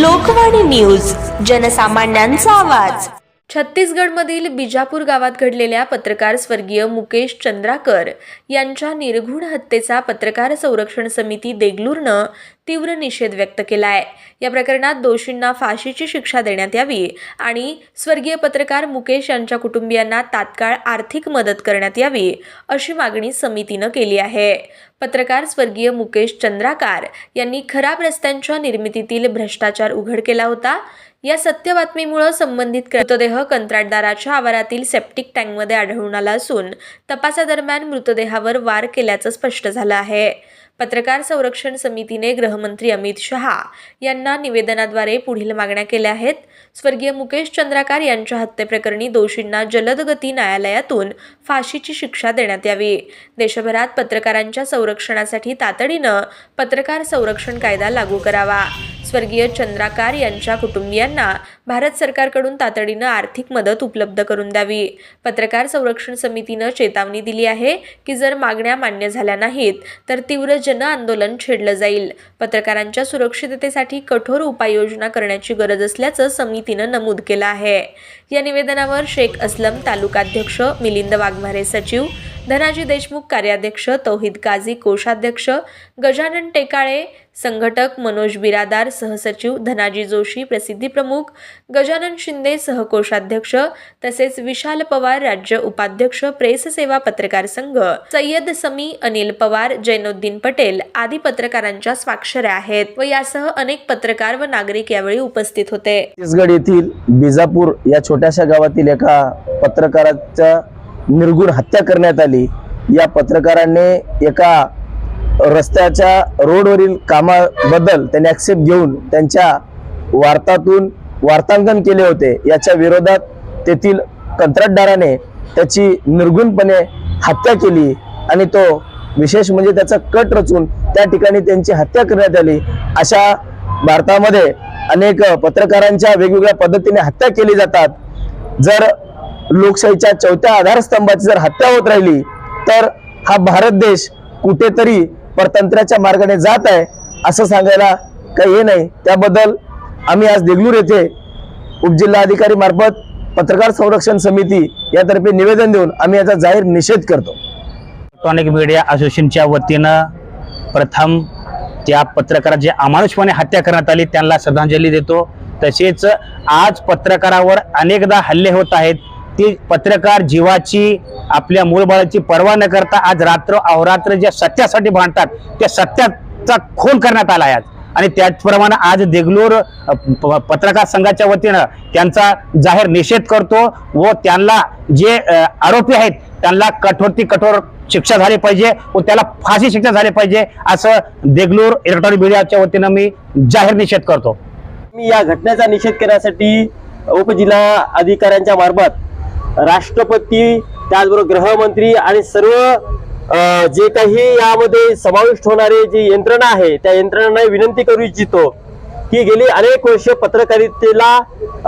Lokvani news जनसामान्यांचा आवाज. छत्तीसगडमधील बिजापूर गावात घडलेल्या पत्रकार स्वर्गीय मुकेश चंद्राकर यांच्या निर्घुण हत्येचा पत्रकार संरक्षण समिती देगलूरनं तीव्र निषेध व्यक्त केला आहे या प्रकरणात दोषींना फाशीची शिक्षा देण्यात यावी आणि स्वर्गीय पत्रकार मुकेश यांच्या कुटुंबियांना तात्काळ आर्थिक मदत करण्यात यावी अशी मागणी समितीनं केली आहे. पत्रकार स्वर्गीय मुकेश चंद्राकार यांनी खराब रस्त्यांच्या निर्मितीतील भ्रष्टाचार उघड केला होता. या सत्य बातमीमुळे संबंधित मृतदेह कंत्राटदाराच्या आवारातील सेप्टिक टँकमध्ये आढळून आला असून तपासादरम्यान मृतदेहावर वार केल्याचं स्पष्ट झालं आहे. पत्रकार संरक्षण समितीने गृहमंत्री अमित शहा यांना निवेदनाद्वारे पुढील मागण्या केल्या आहेत. स्वर्गीय मुकेश चंद्राकार यांच्या हत्येप्रकरणी दोषींना जलदगती न्यायालयातून फाशीची शिक्षा देण्यात यावी. देशभरात पत्रकारांच्या संरक्षणासाठी तातडीनं पत्रकार संरक्षण कायदा लागू करावा. स्वर्गीय चंद्राकार यांच्या कुटुंबियांना भारत सरकारकडून तातडीनं आर्थिक मदत उपलब्ध करून द्यावी. पत्रकार संरक्षण समितीनं चेतावणी दिली आहे की जर मागण्या मान्य झाल्या नाहीत तर तीव्र जन आंदोलन छेडलं जाईल. पत्रकारांच्या सुरक्षिततेसाठी कठोर उपाययोजना करण्याची गरज असल्याचं समितीनं नमूद केलं आहे. या निवेदनावर शेख असलम तालुकाध्यक्ष मिलिंद वाघमारे सचिव धनाजी देशमुख कार्याध्यक्ष तौहिद काझी कोषाध्यक्ष गजानन टेकाळे संघटक मनोज बिरादार सहसचिव धनाजी जोशी प्रसिद्धी प्रमुख गजानन शिंदे सहकोषाध्यक्ष तसेच विशाल पवार राज्य उपाध्यक्ष प्रेस सेवा पत्रकार संघ. सय्यद समी अनिल पवार जैनुद्दीन पटेल आदी पत्रकारांच्या स्वाक्षऱ्या आहेत व यासह अनेक पत्रकार व नागरिक यावेळी उपस्थित होते. छत्तीसगड येथील बिजापूर या छोट्याशा गावातील एका पत्रकाराच्या निर्गुण हत्या करण्यात आली. या पत्रकाराने एका रस्त्याच्या रोडवरील कामाबद्दल त्यांनी ॲक्सेप्ट घेऊन त्यांच्या वार्तातून वार्तांकन केले होते. याच्या विरोधात तेथील कंत्राटदाराने त्याची निर्गुणपणे हत्या केली आणि तो विशेष म्हणजे त्याचा कट रचून त्या ठिकाणी त्यांची हत्या करण्यात आली. अशा भारतामध्ये अनेक पत्रकारांच्या वेगवेगळ्या पद्धतीने हत्या केली जातात. जर लोकशाहीच्या चौथ्या आधारस्तंभाची जर हत्या होत राहिली तर हा भारत देश कुठेतरी परतंत्र्याच्या मार्गाने जात आहे असं सांगायला काही हे नाही. त्याबद्दल आम्ही आज देगलूर येथे उपजिल्हाधिकारी मार्फत पत्रकार संरक्षण समिती यातर्फे निवेदन देऊन आम्ही याचा जाहीर निषेध करतो. इलेक्ट्रॉनिक मीडिया असोसिएशनच्या वतीनं प्रथम त्या पत्रकाराची अमानुषपणे हत्या करण्यात आली त्यांना श्रद्धांजली देतो. तसेच आज पत्रकारावर अनेकदा हल्ले होत आहेत. ती पत्रकार जीवाची आपल्या मूळबाळाची पर्वा न करता आज रात्र अहोरात्र ज्या सत्यासाठी भांडतात त्या सत्याचा खोल करण्यात आला आहे आज. आणि त्याचप्रमाणे आज देगलूर प- पत्रकार संघाच्या वतीनं त्यांचा जाहीर निषेध करतो व त्यांना जे आरोपी आहेत त्यांना कठोरती कठोर शिक्षा झाली पाहिजे व त्याला फाशी शिक्षा झाली पाहिजे असं देगलूर इलेक्ट्रॉनिक मीडियाच्या वतीनं मी जाहीर निषेध करतो मी या घटनेचा निषेध करण्यासाठी उपजिल्हा अधिकाऱ्यांच्या मार्फत राष्ट्रपती त्याचबरोबर गृहमंत्री आणि सर्व जे काही यामध्ये समाविष्ट होणारे जी यंत्रणा आहे त्या यंत्रणांना विनंती करू इच्छितो की गेली अनेक वर्ष पत्रकारितेला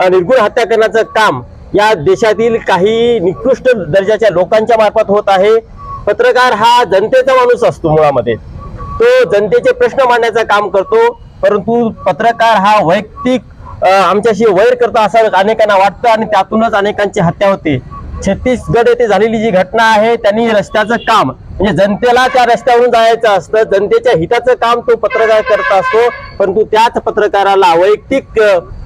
निर्गुण हत्या करण्याचं काम या देशातील काही निकृष्ट दर्जाच्या लोकांच्या मार्फत होत आहे. पत्रकार हा जनतेचा माणूस असतो मुळामध्ये. तो जनतेचे प्रश्न मांडण्याचं काम करतो परंतु पत्रकार हा वैयक्तिक आमच्याशी वैर करत असं अनेकांना वाटतं आणि त्यातूनच अनेकांची हत्या होते. छत्तीसगड येथे झालेली जी घटना आहे त्यांनी रस्त्याचं काम म्हणजे जनतेला त्या रस्त्यावरून जायचं असतं जनतेच्या हिताचं काम तो पत्रकार करत असतो परंतु त्याच पत्रकाराला वैयक्तिक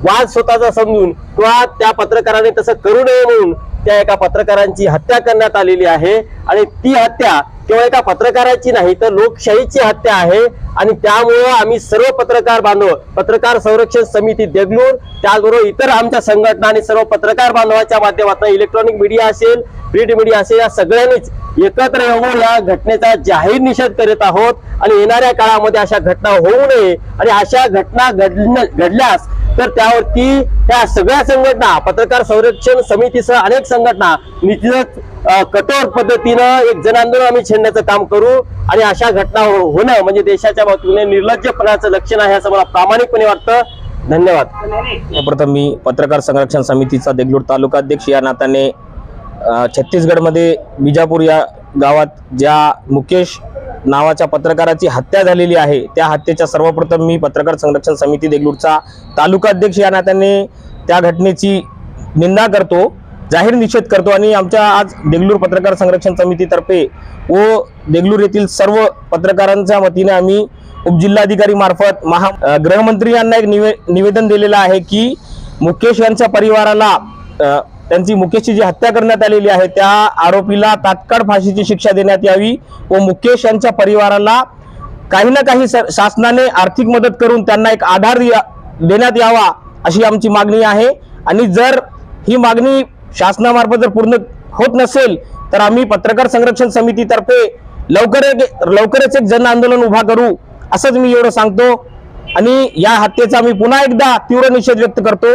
वाद स्वतःचा समजून किंवा त्या पत्रकाराने तसं करू नये म्हणून त्या एका पत्रकारांची हत्या करण्यात आलेली आहे. आणि ती हत्या केवळ एका पत्रकाराची नाही तर लोकशाहीची हत्या आहे. आणि त्यामुळं आम्ही सर्व पत्रकार बांधव पत्रकार संरक्षण समिती देगलूर त्याचबरोबर इतर आमच्या संघटना आणि सर्व पत्रकार बांधवाच्या माध्यमातून इलेक्ट्रॉनिक मीडिया असेल प्रिंट मीडिया असेल या सगळ्यांनीच एकत्र येऊन या घटनेचा जाहीर निषेध करीत आहोत. आणि येणाऱ्या काळामध्ये अशा घटना होऊ नये. आणि अशा घटना घडण घडल्यास तर त्यावरती त्या सगळ्या संघटना पत्रकार संरक्षण समितीसह अनेक संघटना निश्चितच कठोर पद्धतीनं एक जनांदोलन आम्ही छेडण्याचं काम करू आणि अशा घटना हो-, होणं म्हणजे देशाच्या बाबतीने निर्लज्जपणाचं लक्षण आहे असं मला प्रामाणिकपणे वाटतं. धन्यवाद. प्रथम मी पत्रकार संरक्षण समितीचा देगलूर तालुका अध्यक्ष या नात्याने छत्तीसगडमध्ये बिजापूर या गावात ज्या मुकेश नावाच्या पत्रकाराची हत्या झालेली आहे. त्या हत्येच्या सर्वप्रथम मी पत्रकार संरक्षण समिती देगलूरचा तालुका अध्यक्ष या नात्याने त्या घटनेची निंदा करतो जाहीर निषेध करतो आणि आमच्या आज देगलूर पत्रकार संरक्षण समितीतर्फे व देगलूर येथील सर्व पत्रकारांच्या वतीने आम्ही उपजिल्हाधिकारी मार्फत महा गृहमंत्री यांना एक निवे निवेदन दिलेलं आहे की मुकेश यांच्या परिवाराला त्यांची मुकेशची जी हत्या करण्यात आलेली आहे त्या आरोपीला तात्काळ फाशीची शिक्षा देण्यात यावी व मुकेश यांच्या परिवाराला काही ना काही शासनाने आर्थिक मदत करून त्यांना एक आधार देण्यात यावा अशी आमची मागणी आहे. आणि जर ही मागणी शासनामार्फत जर पूर्ण होत नसेल तर आम्ही पत्रकार संरक्षण समितीतर्फे लवकर एक लवकरच एक जन आंदोलन उभा करू असंच मी एवढं सांगतो. आणि या हत्येचा मी पुन्हा एकदा तीव्र निषेध व्यक्त करतो.